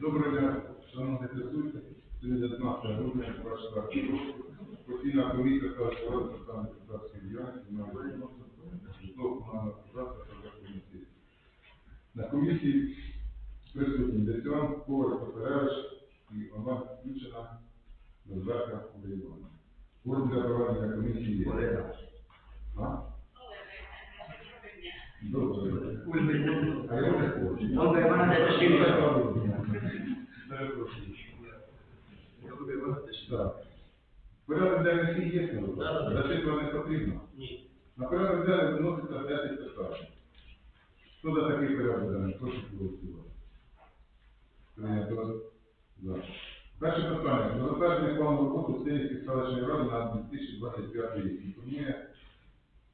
Доброго дня, шановні присутні. Сьогодні 19 грудня 24 року. Постійна комісія та розвитку питань депутатської діяльності на житлово-комунального господарства та комісії. На комісії присутні Десян, Коваль, Паперевич і Оман Ключина, Розверка Андрійовна. Форум для проведення комісії є. А? Добре. А я не хочу. Ольга Івановна Тишківська. Перепрошую. Так. Порядок денний всі є, да. зачитувати не потрібно. Ні. На порядок денний виноситься 10 питань. Хто за такий порядок денний? Прошу голосувати. Прийнято. За. Перше питання. Про затвердження плану роботи Синівської селищної ради на 2025 рік. Інформує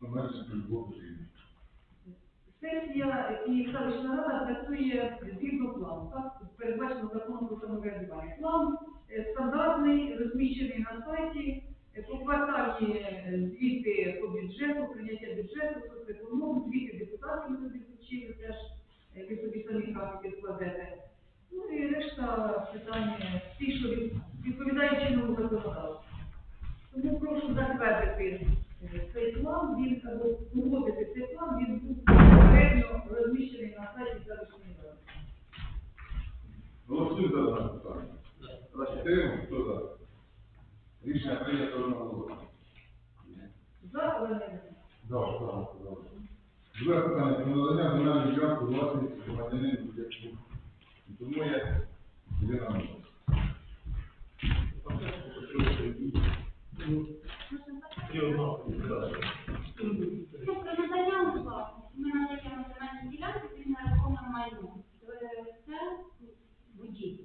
Комерченко Любов Петрівна. Сесія і селищна рада працює згідно плану. Передбачено законом про самоврядування. План е, стандартний, розміщений на сайті. по Поквартальні е, звіти по бюджету, прийняття бюджету, звіти депутатів ми туди включили теж, е, ви собі самі графіки складете. Ну і решта питань, е, ті, що від- відповідають чинному законодавству. Тому прошу затвердити е, цей план, він або погодити цей план, він був попередньо розміщений на сайті селищної ради. Голосуємо за дане питання. Підтримуємо, хто за? Рішення прийнято. За, але не за. Так, так. Друге питання про надання земельної ділянки власності громадянину будь-яку. Інформує Ірина Микола. Ну, про надання у власність. Ми надаємо земельні ділянки під нерухоме майно. Е, Це будівлі.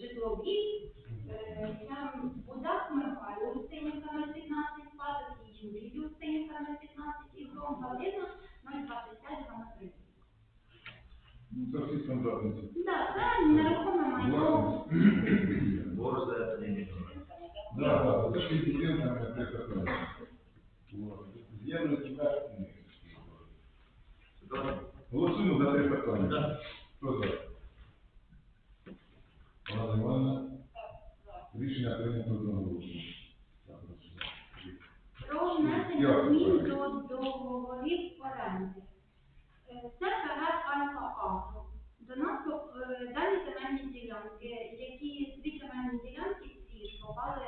Житлові. Е, Устинівка 015 і Гром Галина 025 граматри. Ну, Це всі стандартні. Так, це нерухоме майно. Власність. Борза, это не так, це ж від будинками три тебе. Голосуємо за три питання. Хто за? Олена Івановна. Рішення прийнято одноголосно. Про внесення змін до договорів оренди. Е, Це КГ Альфа Агро. До нас е, дані земельні ділянки, які дві земельні ділянки ці попали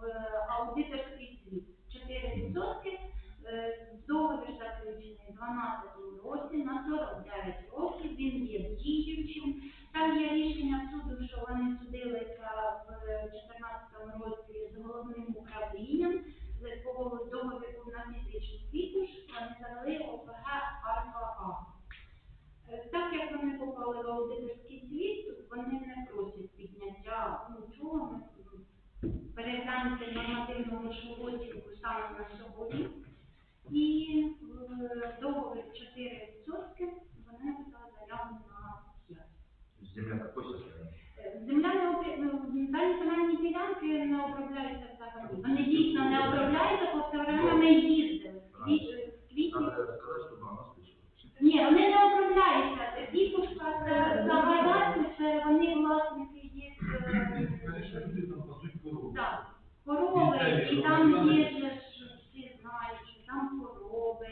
в аудиторський світ. 4% е, договір заключений в 12 році на 49 років, він є діючим. Там є рішення суду, що вони судилися в 2014 році з головним управлінням по договору на фізичну фітуш, вони завели ОПГ Альфа А. Е, Так як вони попали в аудиторський світ, вони не просять підняття нічого, ми переглянути нормативну грошову оцінку станом на сьогодні. І в договорі 4% вони написали заяву на 5. Земля какой состояние? Е, Земля не обрі- ну, дані земельні ділянки не обробляються взагалі. Вони дійсно не обробляються, бо все время ми їздили. Е, квітні. Надо сказать, чтобы она слышала. Ні, вони не обробляються. Діпушка це загадати, це вони власники І там є ж всі знають, що там хвороби,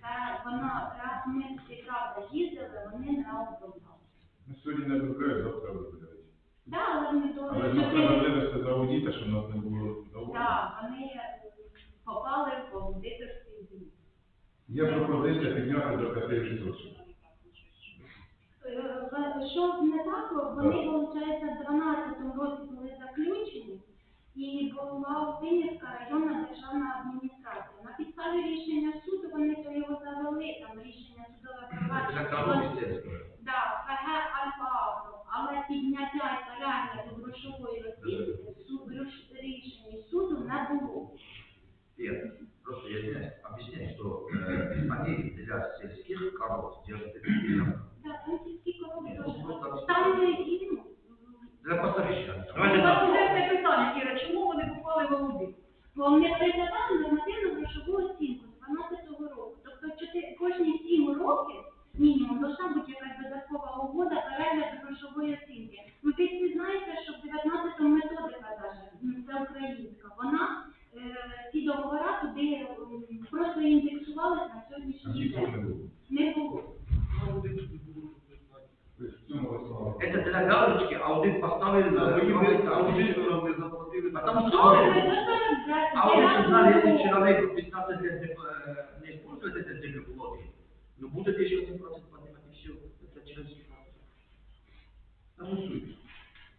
та вона раз ми всі правда їздили, вони не обробляли. Ну, сьогодні не обробляють, завтра обробляють. Да, але ми добре. Але ми провалилися за аудіта, що нас не було доволі. Так, вони попали в аудиторський звіт. Є пропозиція підняти до 5 і була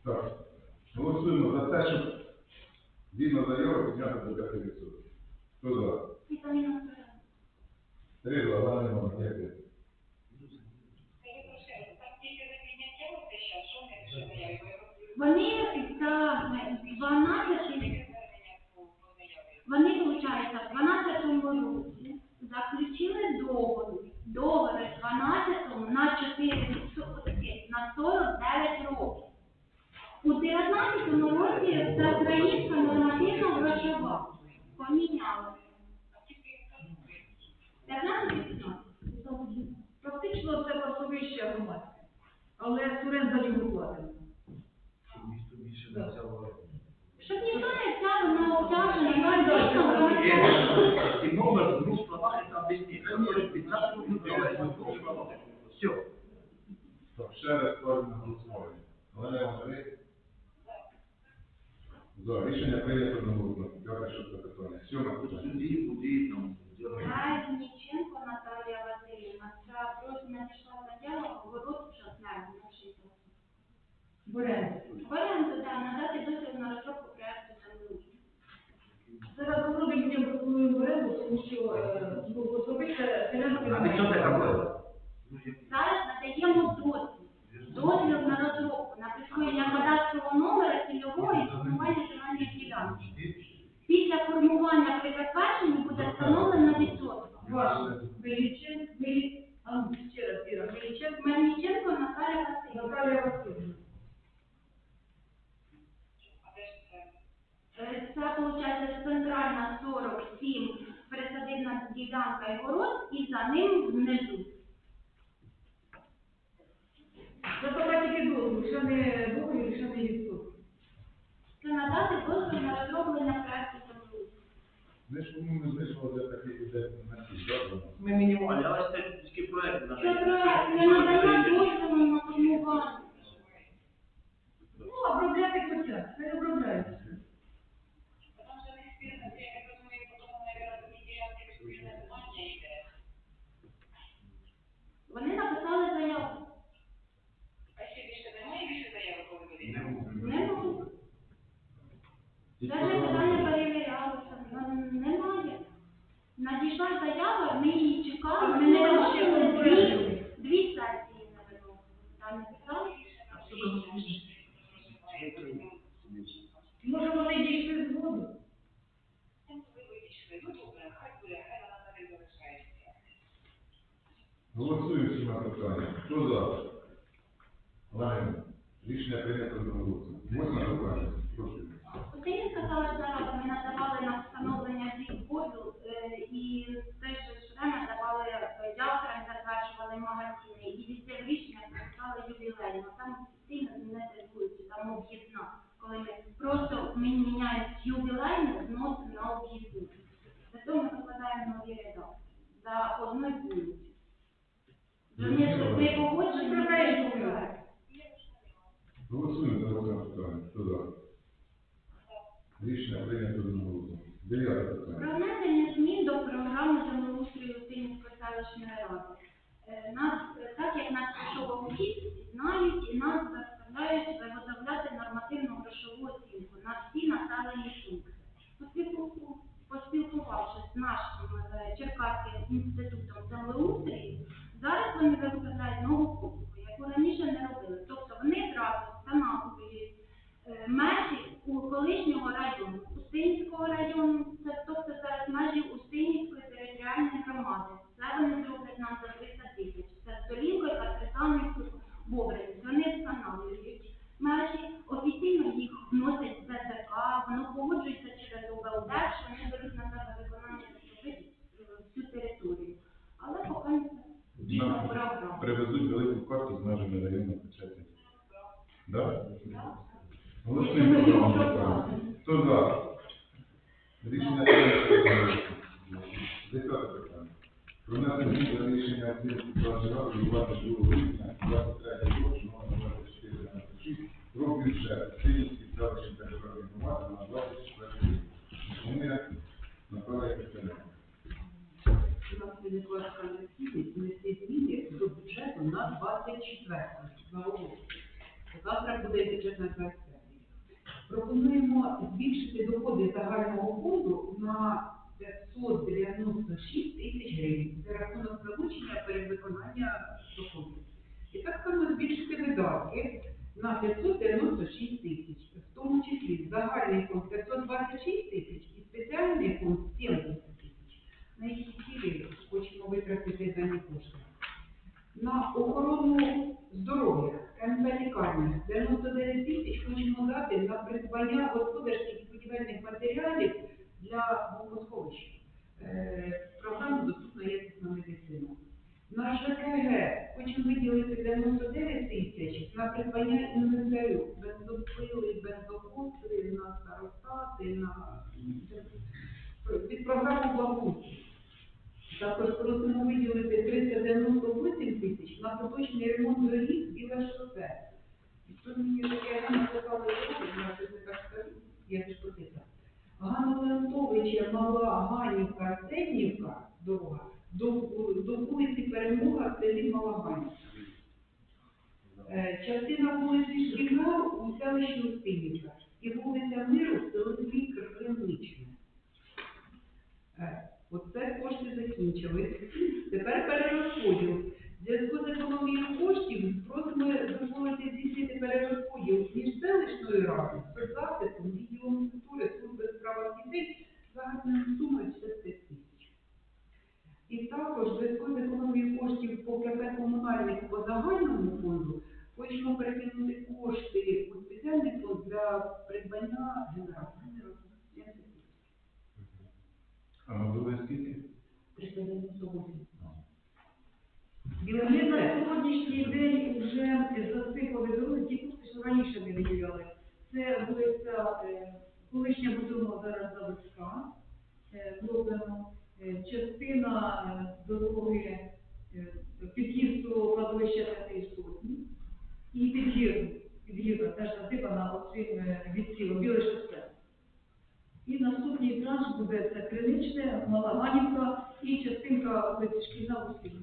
Так. Голосуємо за те, щоб згідно заяви підняти до 5%. Хто за? Три за, за, нема, дякую. Вони за 12, вони, виходить, в 12 році заключили договір, договір 12 на 4 на 49 років. У 19 році це українська нормативна грошова поміняли. 15 Фактично це пасовище громадське, але сурен за нього платимо. Щоб ніхто не взяв на обтяження, фактично громадська И номер в двух словах это объяснить. Который 15 минут делает в двух словах. Все. Так, ще раз ставлю на голосування. За. Рішення прийнято одноголосно. Дякую, що це питання. Сьоме питання. Суди, суди, там, делают. Разниченко Наталія Васильівна. Це просто надійшла заява, город Шахнер, нашій Беремо. Варіант, да, надати дозвіл на розробку проекту землеустрою. Зараз зробимо мені пропонуємо беремо, тому що е, ну, особисте селянське. А відсоток какой? Зараз надаємо дозвіл. Дозвіл на розробку, на присвоєння кадастрового номера цільового і формування земельних ділянок. Після формування при затвердженні буде встановлено відсоток. Ваш Мелічен, Мелі... А, ще раз, Іра, Мелічен, Мельниченко Наталя Це виходить центральна 47 присадибна ділянка і город, і за ним внизу. Це поки тільки дозвіл, не договір, ще не відсоток. Це надати дозвіл на розроблення проекту землеустрою. Ми ж ну, знайшли вже такі іде на. Ми мінімальні, але це тільки проект. Це проект не надання дозволу на формування. Ну, обробляти хоча, не обробляють. Вони написали заяву. Немає. Навіть питання перевірялося. Ну, Немає. Надійшла заява, ми її чекали. Ми не Дві- Дві сесії не виносили. Там написали. Може, вони дійшли згоду? Голосуємо всіма питання. Хто за? Олена, рішення прийнято за одноголосно. Восьме питання. Прошу. Українська селищна рада ми надавали на встановлення коду і в той же давали е, явкам, затверджували магазини і від цього рішення написали ювілейно. Там офіційно не требується, там об'єдна. Коли ми просто ми міняємо з ювілейну, вносимо на об'єдну. Зато ми викладаємо нові редакції за вулицю. Вони не погоджені. Голосуємо за питання. Рішення прийнято одноголосно. Дев'яте. Про внесення змін до програми землеустрою Синівської селищної ради. Е, Нас, так як нас пішов аудит, знають і нас заставляють виготовляти нормативну грошову оцінку на всі населені пункти. Поспілку- Поспілкувавшись з нашим е, Черкаським інститутом землеустрою, зараз вони виготовляють нову копію, Да? Голосуємо за вам питання. Хто за? Рішення прийнято. Питання. Про рішення Адміністрації на 25 Пропонуємо збільшити доходи загального фонду на 596 тисяч гривень за рахунок залучення перевиконання доходів. І так само збільшити видатки на 596 тисяч, в тому числі загальний фонд 526 тисяч і спеціальний фонд 70 тисяч. На які цілі хочемо витратити дані кошти. На охорону здоров'я, КМП лікарня 99 тисяч хочемо дати на придбання господарських і будівельних матеріалів для бомбосховища. Програма Програму доступна якісна медицина. На ЖКГ хочемо виділити 99 тисяч на придбання інвентарю, бензопили, бензокоси, на старостати, на від програми благоустрою. Також просимо виділити 398 тисяч на поточний ремонт доріг біле шосе. І тут мені таке написали дороги, я щось не так скажу, я ж потиса. Ганна Леонтовича, Мала, Ганівка, Сенівка, дорога, до, до вулиці В селі Малаганівка. Е, Частина вулиці Шкільна у селищі Устинівка і вулиця Миру в селі Кривничне. Е, Оце кошти закінчились. Тепер перерозподіл. В зв'язку з економією коштів просимо дозволити здійснити перерозподіл між селищною радою, соцзахистом, відділом культури, служби справах дітей загальною сумою 65 тисяч. І також з економією коштів по КП комунальних по загальному фонду хочемо перекинути кошти у спеціальний фонд для придбання генератора. 70 тисяч. А можливо, скільки? 398. Ми на сьогоднішній день вже засипали дороги, ті кошти, що раніше не виділяли. Це вулиця е, колишня будова зараз заводська, зроблено. Е, Частина е, дороги е, під'їзд до кладовища П'ятої Сотні і під'їзд, під'їзд теж засипана оцим е, відсілом, біле шосе. І наступний транш буде це Криничне, Малаганівка і частинка вулиці Шкільна в Устині.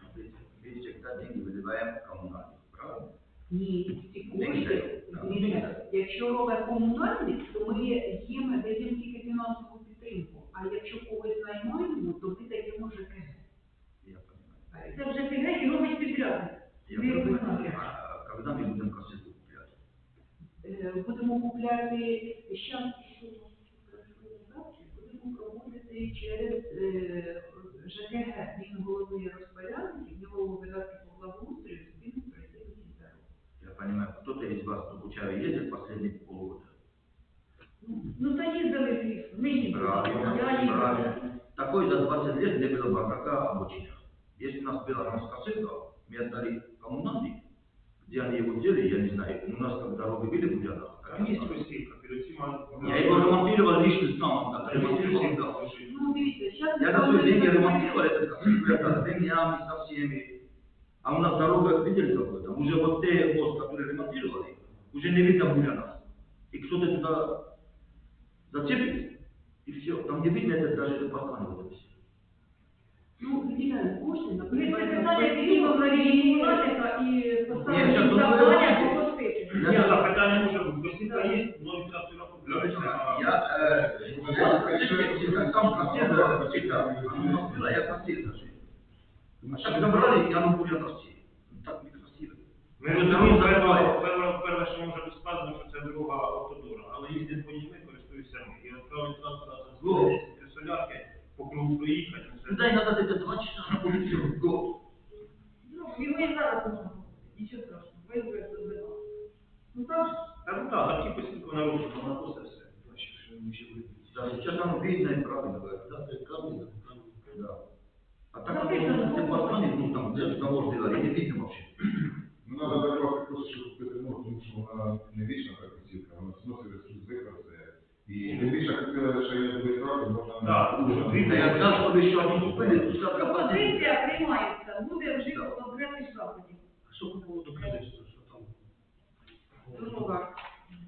Смотрите, видите, когда деньги выливаем в коммунальных, правильно? Ні, ці кошти, якщо робить комунальник, то ми їм даємо тільки фінансову а якщо когось наймаємо, то ми даємо ЖКГ. Я понимаю. Це вже піде і робить підрядник. Я. А коли ми будемо кассету куплять? Е, Будемо купляти щас, будемо проводити через е, ЖКГ. Він головний розпорядник, в нього видатки по благоустрою, він пройти до кінця року. Я понимаю, кто-то из вас, кто Бучаре ездит последние полгода. Ну, та їздили звісно, ми їздили. Правильно, Я їздила. правильно. Такой за 20 лет не было бардака обучения. Если у нас была Москва, мы отдали коммунальник, где они его делали, я не знаю. У нас как дороги были в Ульянах, так Там и есть есть. косилька, перед этим он- Я его ремонтировал лично сам, да, ремонтировал, да. Ну, дивіться, зараз Я за свои деньги ремонтировал этот косильку, я с деньгами, со всеми. А у нас дорога, видели какой там? Уже вот те мост, который ремонтировали, уже не видно в Ульянах. И кто-то туда зацепит, и все. Там не видно это, даже это паркан вот это все. Ну, виділяємо кошти на Ми піднімемо на рівні власника і Ні, щас, ну, завдання ви- попросити. Я Я за- запитання може, косилька є, но не так Я, я, я, сам косилька, оно было, я косил даже. А сейчас забрали, и оно будет расти. Так некрасиво. Ми розуміємо, І тим більше хотіли, що є другий крок, можна... Да, дуже. Дивіться, я сказав, що ви ще одну купили, тут все копати. Позиція приймається, буде вжито конкретних заходів. А що ви було доказати, що там? Дорога.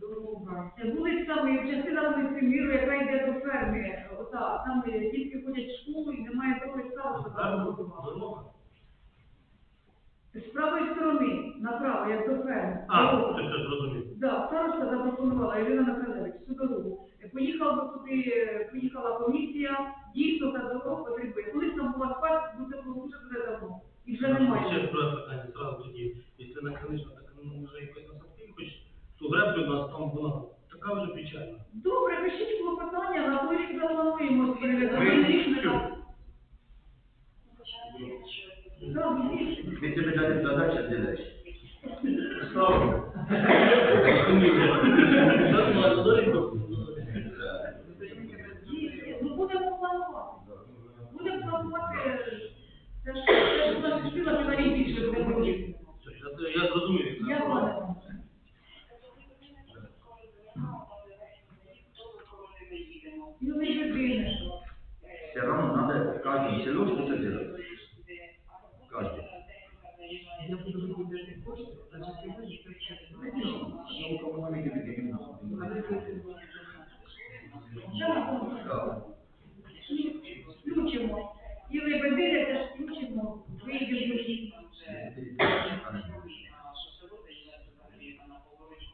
Дорога. Це вулиця, частина вулиці міру, яка йде до ферми. Ота, там е, дітки ходять в школу і немає дороги ставу, що там Дорога. З правої сторони, направо, як до ферми. А, це зрозуміло. Так, староста запропонувала Ірина Михайлович. Сутору. Е, Поїхав би туди, е, поїхала комісія, дійсно та дорога потрібна. Колись там була спать, бо це було дуже давно. І вже немає. вона пустила тебе найбільше допомогти. Я зрозумів. Я зрозумів. Ну, не людина. Все равно надо каждому селю что-то делать. Каждый. Я буду выбирать кошки, значит, сегодня сейчас. Ну, кому-то не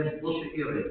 йде площа Ірини.